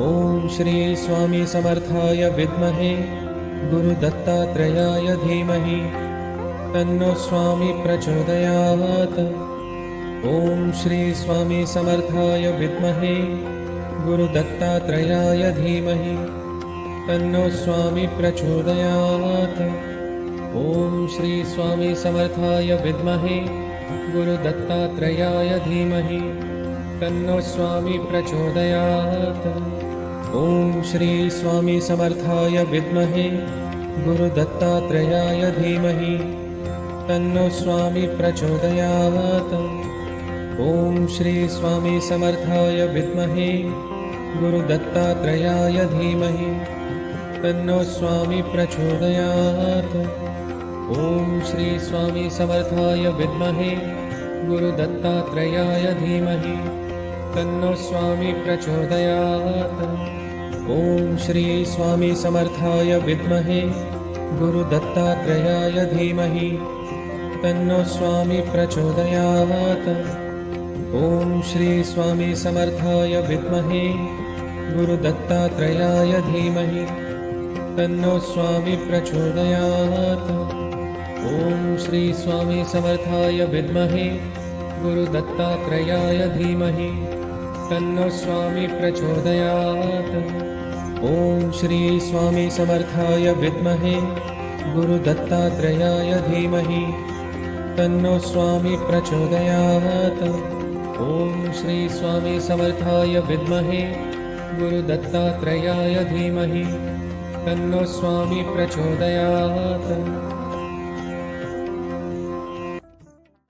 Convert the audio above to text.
ॐ श्री स्वामी समर्थाय विद्महे गुरुदत्तात्रयाय धीमहि तन्नो स्वामी प्रचोदयात्। ॐ श्री स्वामी समर्थाय विद्महे गुरुदत्तात्रयाय धीमहि तन्नो स्वामी प्रचोदयात्। ॐ श्री स्वामी समर्थाय विद्महे गुरुदत्तात्रयाय धीमहि तन्नो स्वामी प्रचोदयात्। ॐ श्री स्वामी समर्थाय विद्महे गुरुदत्तात्रयाय धीमहि तन्नो स्वामी प्रचोदयात्। ॐ श्री स्वामी समर्थाय विद्महे गुरुदत्तात्रयाय धीमहि तन्नो स्वामी प्रचोदयात्। ॐ श्री स्वामी समर्थाय विद्महे गुरुदत्तात्रयाय धीमहि तन्नो स्वामी प्रचोदयात्। ॐ श्री स्वामी समर्थाय विद्महे गुरुदत्तात्रयाय धीमहि। तन्नो स्वामी प्रचोदयात्। ॐ श्री स्वामी समर्थाय विद्महे गुरुदत्तात्रयाय धीमहि। तन्नो स्वामी प्रचोदयात्। ॐ श्री स्वामी समर्थाय विद्महे गुरुदत्तात्रयाय धीमहि तन्नो स्वामी प्रचोदयात्। ॐ श्री स्वामी समर्थाय विद्महे गुरुदत्तात्रयाय धीमहि। तन्नो स्वामी प्रचोदयात्। ॐ श्री स्वामी समर्थाय विद्महे गुरुदत्तात्रयाय धीमहि। तन्नो स्वामी प्रचोदयात्